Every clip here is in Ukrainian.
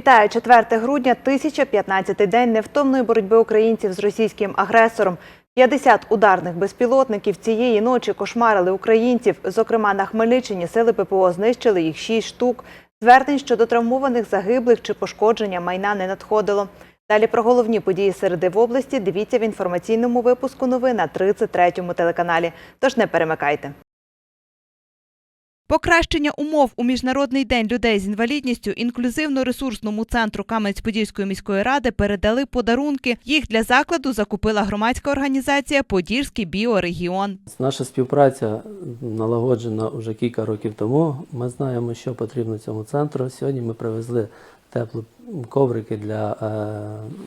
Вітаю 4 грудня, 1015-й день невтомної боротьби українців з російським агресором. 50 ударних безпілотників цієї ночі кошмарили українців. Зокрема, на Хмельниччині сили ППО знищили їх 6 штук. Звернень щодо травмованих, загиблих чи пошкодження майна не надходило. Далі про головні події середи в області дивіться в інформаційному випуску новин на 33-му телеканалі. Тож не перемикайте. Покращення умов у Міжнародний день людей з інвалідністю інклюзивно-ресурсному центру Кам'янець-Подільської міської ради передали подарунки. Їх для закладу закупила громадська організація Подільський біорегіон. Наша співпраця налагоджена вже кілька років тому. Ми знаємо, що потрібно цьому центру. Сьогодні ми привезли теплі коврики для е,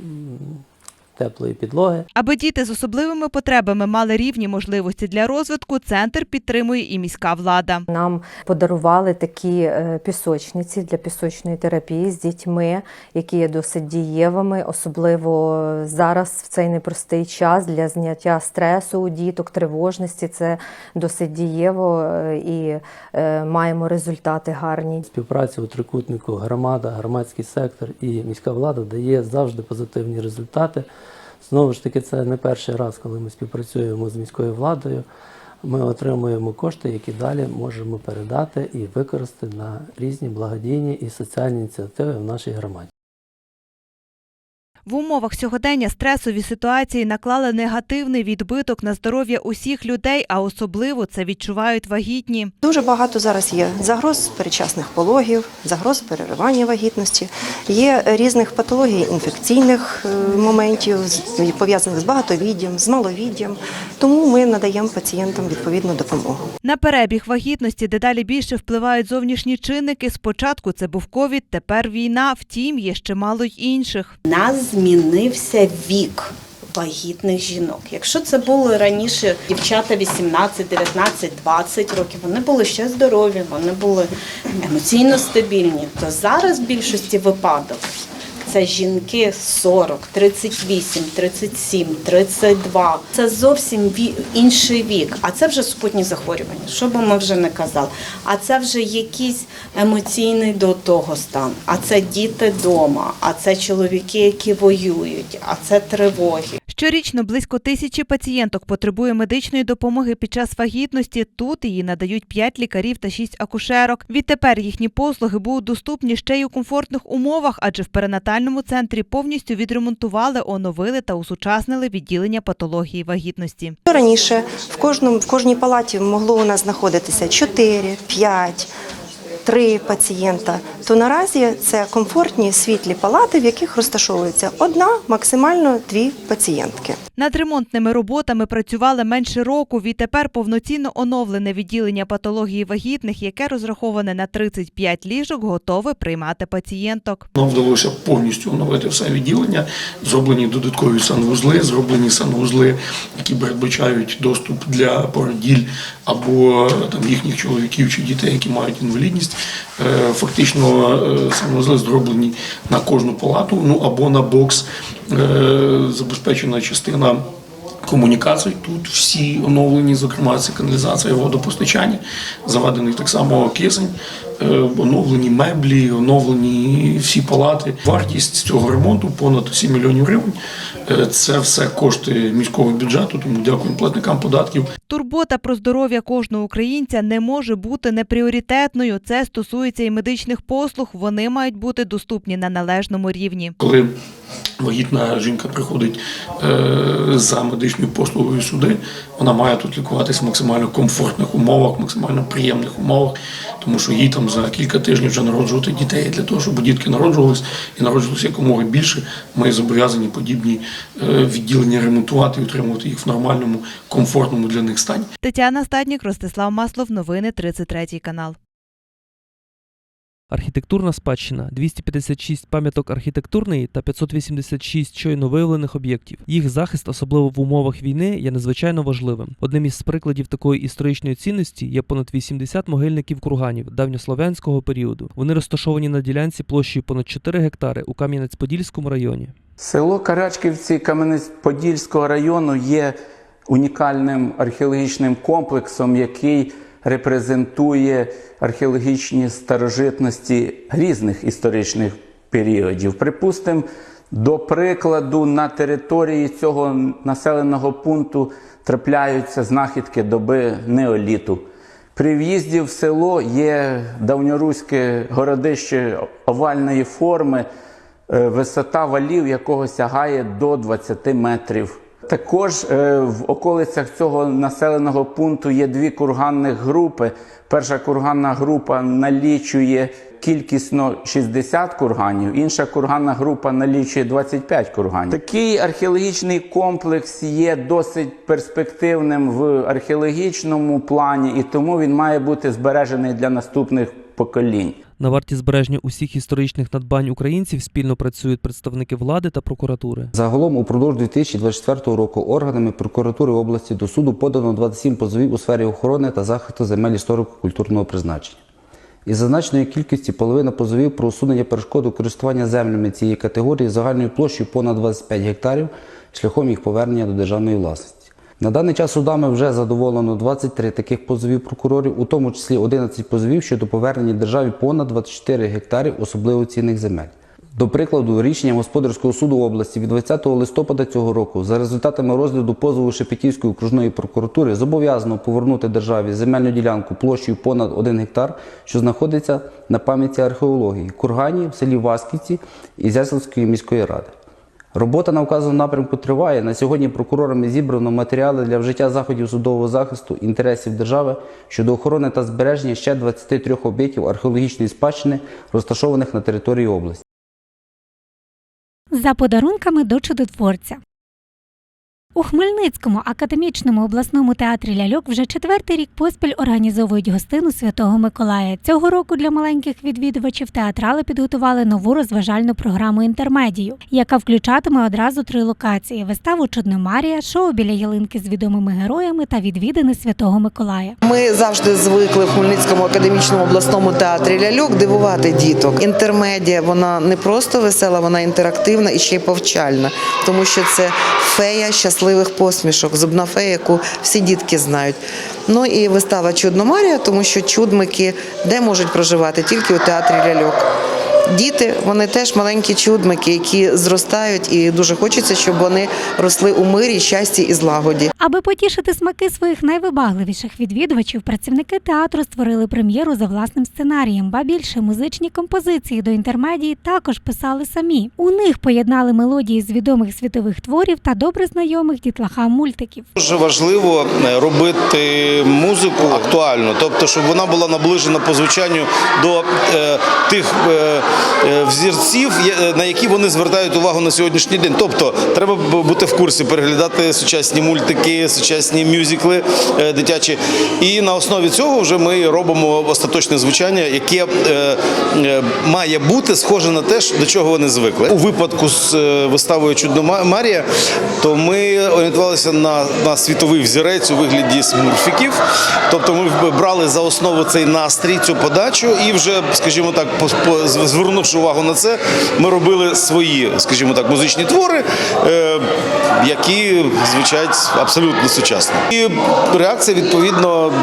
теплої підлоги. Аби діти з особливими потребами мали рівні можливості для розвитку, центр підтримує і міська влада. Нам подарували такі е, пісочниці для пісочної терапії з дітьми, які є досить дієвими, особливо зараз в цей непростий час для зняття стресу у діток, тривожності. Це досить дієво е, і е, маємо результати гарні. Співпраця у трикутнику громада, громадський сектор і міська влада дає завжди позитивні результати. Знову ж таки, це не перший раз, коли ми співпрацюємо з міською владою. Ми отримуємо кошти, які далі можемо передати і використати на різні благодійні і соціальні ініціативи в нашій громаді. В умовах сьогодення стресові ситуації наклали негативний відбиток на здоров'я усіх людей, а особливо це відчувають вагітні. Дуже багато зараз є загроз передчасних пологів, загроз переривання вагітності, є різних патологій інфекційних е, моментів, пов'язаних з багатовіддям, з маловіддям. Тому ми надаємо пацієнтам відповідну допомогу. На перебіг вагітності дедалі більше впливають зовнішні чинники. Спочатку це був ковід, тепер війна. Втім, є ще мало й інших. Нас змінився вік вагітних жінок. Якщо це були раніше дівчата 18, 19, 20 років, вони були ще здорові, вони були емоційно стабільні, то зараз в більшості випадок це жінки 40, 38, 37, 32. Це зовсім інший вік. А це вже супутні захворювання. Що би ми вже не казали. А це вже якийсь емоційний до того стан. А це діти вдома, а це чоловіки, які воюють, а це тривоги. Щорічно близько тисячі пацієнток потребує медичної допомоги під час вагітності. Тут її надають 5 лікарів та 6 акушерок. Відтепер їхні послуги будуть доступні ще й у комфортних умовах, адже в перинатальному центрі повністю відремонтували, оновили та усучаснили відділення патології вагітності. Раніше в кожному в кожній палаті могло у нас знаходитися 4, 5, 3 пацієнта. То наразі це комфортні світлі палати, в яких розташовується одна, максимально дві пацієнтки. Над ремонтними роботами працювали менше року. Відтепер повноцінно оновлене відділення патології вагітних, яке розраховане на 35 ліжок, готове приймати пацієнток. Нам вдалося повністю оновити все відділення. Зроблені додаткові санвузли, зроблені санвузли, які передбачають доступ для породіль або е, там їхніх чоловіків чи дітей, які мають інвалідність. Е, Фактично е, санвузли зроблені на кожну палату, ну або на бокс. Е, Забезпечена частина комунікацій. Тут всі оновлені, зокрема, це каналізація, водопостачання, заведений так само кисень, оновлені меблі, оновлені всі палати. Вартість цього ремонту понад 7 мільйонів гривень. Це все кошти міського бюджету, тому дякуємо платникам податків. Турбота про здоров'я кожного українця не може бути непріоритетною. Це стосується і медичних послуг. Вони мають бути доступні на належному рівні. Коли вагітна жінка приходить е, за медичною послугою сюди, вона має тут лікуватися в максимально комфортних умовах, максимально приємних умовах, тому що їй там за кілька тижнів вже народжувати дітей. Для того, щоб дітки народжувались і народжувалися якомога більше, ми зобов'язані подібні е, відділення ремонтувати і утримувати їх в нормальному, комфортному для них стані. Тетяна Стаднік, Ростислав Маслов. Новини 33 канал. Архітектурна спадщина 256 пам'яток архітектурної та 586 щойно виявлених об'єктів. Їх захист, особливо в умовах війни, є надзвичайно важливим. Одним із прикладів такої історичної цінності є понад 80 могильників курганів давньослов'янського періоду. Вони розташовані на ділянці площею понад 4 гектари у Кам'янець-Подільському районі. Село Карачківці Кам'янець-Подільського району є унікальним археологічним комплексом, який репрезентує археологічні старожитності різних історичних періодів. Припустимо, до прикладу, на території цього населеного пункту трапляються знахідки доби неоліту. При в'їзді в село є давньоруське городище овальної форми, е, висота валів якого сягає до 20 метрів. Також е, в околицях цього населеного пункту є дві курганних групи. Перша курганна група налічує кількісно 60 курганів, інша курганна група налічує 25 курганів. Такий археологічний комплекс є досить перспективним в археологічному плані, і тому він має бути збережений для наступних поколінь. На варті збереження усіх історичних надбань українців спільно працюють представники влади та прокуратури. Загалом упродовж 2024 року органами прокуратури області до суду подано 27 позовів у сфері охорони та захисту земель історико-культурного призначення. Із зазначеної кількості половина позовів про усунення перешкод у користування землями цієї категорії загальною площею понад 25 гектарів шляхом їх повернення до державної власності. На даний час судами вже задоволено 23 таких позовів прокурорів, у тому числі 11 позовів щодо повернення державі понад 24 гектарів особливо цінних земель. До прикладу, рішенням Господарського суду області від 20 листопада цього року за результатами розгляду позову Шепетівської окружної прокуратури зобов'язано повернути державі земельну ділянку площею понад 1 гектар, що знаходиться на пам'ятці археології Кургані в селі Васківці Ізяславської міської ради. Робота на вказаному напрямку триває. На сьогодні прокурорами зібрано матеріали для вжиття заходів судового захисту інтересів держави щодо охорони та збереження ще 23 об'єктів археологічної спадщини, розташованих на території області. за подарунками до чудотворця. У Хмельницькому академічному обласному театрі ляльок вже четвертий рік поспіль організовують гостину Святого Миколая. Цього року для маленьких відвідувачів театрали підготували нову розважальну програму інтермедію, яка включатиме одразу три локації: виставу Чудна Марія, шоу біля ялинки з відомими героями та відвідини Святого Миколая. Ми завжди звикли в Хмельницькому академічному обласному театрі ляльок дивувати діток. Інтермедія вона не просто весела, вона інтерактивна і ще й повчальна, тому що це фея щасливих посмішок, зубна фея, яку всі дітки знають. Ну і вистава Чудно Марія, тому що чудмики де можуть проживати тільки у театрі ляльок. Діти, вони теж маленькі чудмики, які зростають, і дуже хочеться, щоб вони росли у мирі, щасті і злагоді. Аби потішити смаки своїх найвибагливіших відвідувачів, працівники театру створили прем'єру за власним сценарієм, ба більше музичні композиції до інтермедії також писали самі. У них поєднали мелодії з відомих світових творів та добре знайомих дітлахам мультиків. Дуже важливо е, робити музику актуальну, тобто, щоб вона була наближена по звучанню до е, тих е, е, взірців, на які вони звертають увагу на сьогоднішній день. Тобто, треба бути в курсі, переглядати сучасні мультики, сучасні мюзикли е, дитячі. І на основі цього вже ми робимо остаточне звучання, яке е, е, має бути схоже на те, до чого вони звикли. У випадку з е, виставою Чудно Марія, то ми орієнтувалися на, на світовий взірець у вигляді смурфіків. Тобто ми брали за основу цей настрій, цю подачу, і вже, скажімо так, по, по, звернувши увагу на це, ми робили свої, скажімо так, музичні твори, е, які звучать абсолютно сучасно. І реакція відповідно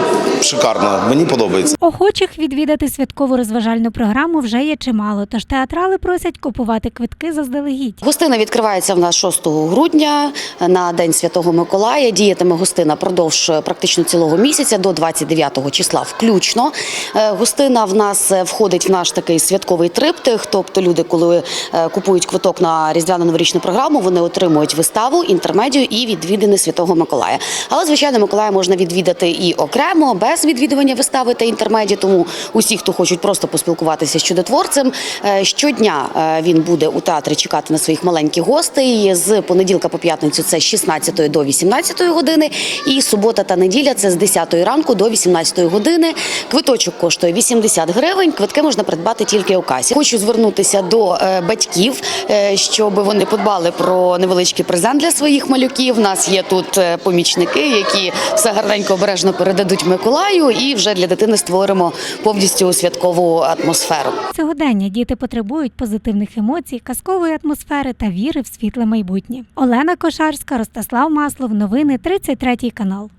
шикарна. Мені подобається. Охочих відвідати святкову розважальну програму вже є чимало, тож театрали просять купувати квитки заздалегідь. Гостина відкривається в нас 6 грудня на День Святого Миколая. Діятиме гостина продовж практично цілого місяця до 29 числа включно. Е, Гостина в нас е, входить в наш такий святковий триптих. Тобто люди, коли е, купують квиток на різдвяну новорічну програму, вони отримують виставу, інтермедію і відвідини Святого Миколая. Але звичайно, Миколая можна відвідати і окремо, без відвідування вистави та інтермедії. Тому усі, хто хочуть просто поспілкуватися з чудотворцем, е, щодня е, він буде у театрі чекати на своїх маленьких гостей. З понеділка по п'ятницю це з 16 до 18 години, і субота та неділя це з 10 ранку до 18 години. Квиточок коштує 80 гривень. Квитки можна придбати тільки у касі. Хочу звернутися до е, батьків, е, щоб вони подбали про невеличкий презент для своїх малюків. У нас є тут е, помічники, які все гарненько обережно передадуть Миколаю, і вже для дитини створимо повністю святкову атмосферу. Сьогодення діти потребують позитивних емоцій, казкової атмосфери та віри в світле майбутнє. Олена Кошарська, Ростислав Маслов. Новини 33 канал.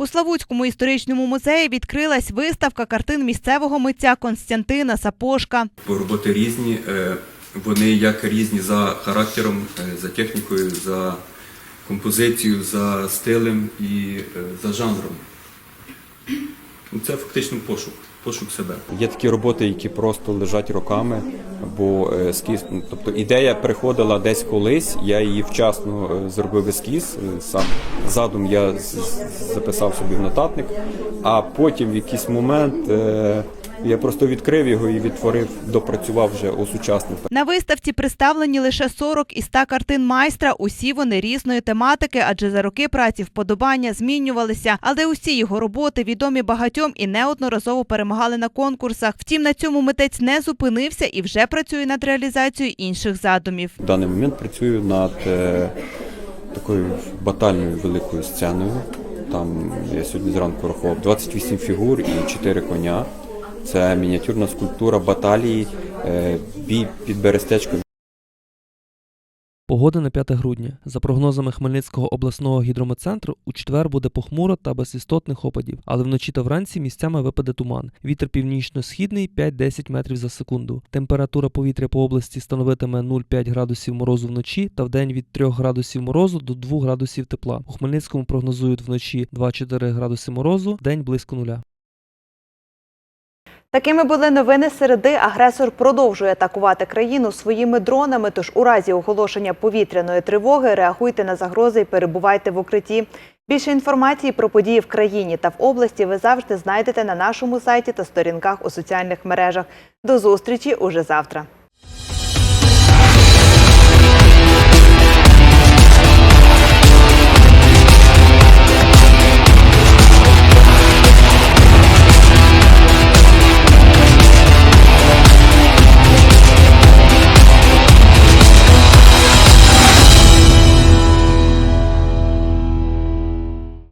У Славутському історичному музеї відкрилась виставка картин місцевого митця Константина Сапошка. Роботи різні, е, вони як різні за характером, е, за технікою, за композицією, за стилем і е, за жанром. Ну, Це фактично пошук, пошук себе. Є такі роботи, які просто лежать роками, бо е, ескіз, ну, тобто ідея приходила десь колись, я її вчасно е, зробив ескіз, е, сам задум я записав собі в нотатник, а потім в якийсь момент я просто відкрив його і відтворив, допрацював вже осучаснив. На виставці представлені лише 40 із 100 картин майстра. Усі вони різної тематики, адже за роки праці вподобання змінювалися. Але усі його роботи відомі багатьом і неодноразово перемагали на конкурсах. Втім, на цьому митець не зупинився і вже працює над реалізацією інших задумів. В даний момент працюю над е, такою батальною великою сценою. Там я сьогодні зранку рахував 28 фігур і 4 коня. Це мініатюрна скульптура баталії, е, бій під Берестечком. Погода на 5 грудня. За прогнозами Хмельницького обласного гідрометцентру, у четвер буде похмуро та без істотних опадів, але вночі та вранці місцями випаде туман. Вітер північно-східний 5-10 метрів за секунду. Температура повітря по області становитиме 0,5 градусів морозу вночі та вдень від 3 градусів морозу до 2 градусів тепла. У Хмельницькому прогнозують вночі 2-4 градуси морозу, день близько нуля. Такими були новини середи. Агресор продовжує атакувати країну своїми дронами. Тож у разі оголошення повітряної тривоги реагуйте на загрози і перебувайте в укритті. Більше інформації про події в країні та в області ви завжди знайдете на нашому сайті та сторінках у соціальних мережах. До зустрічі уже завтра.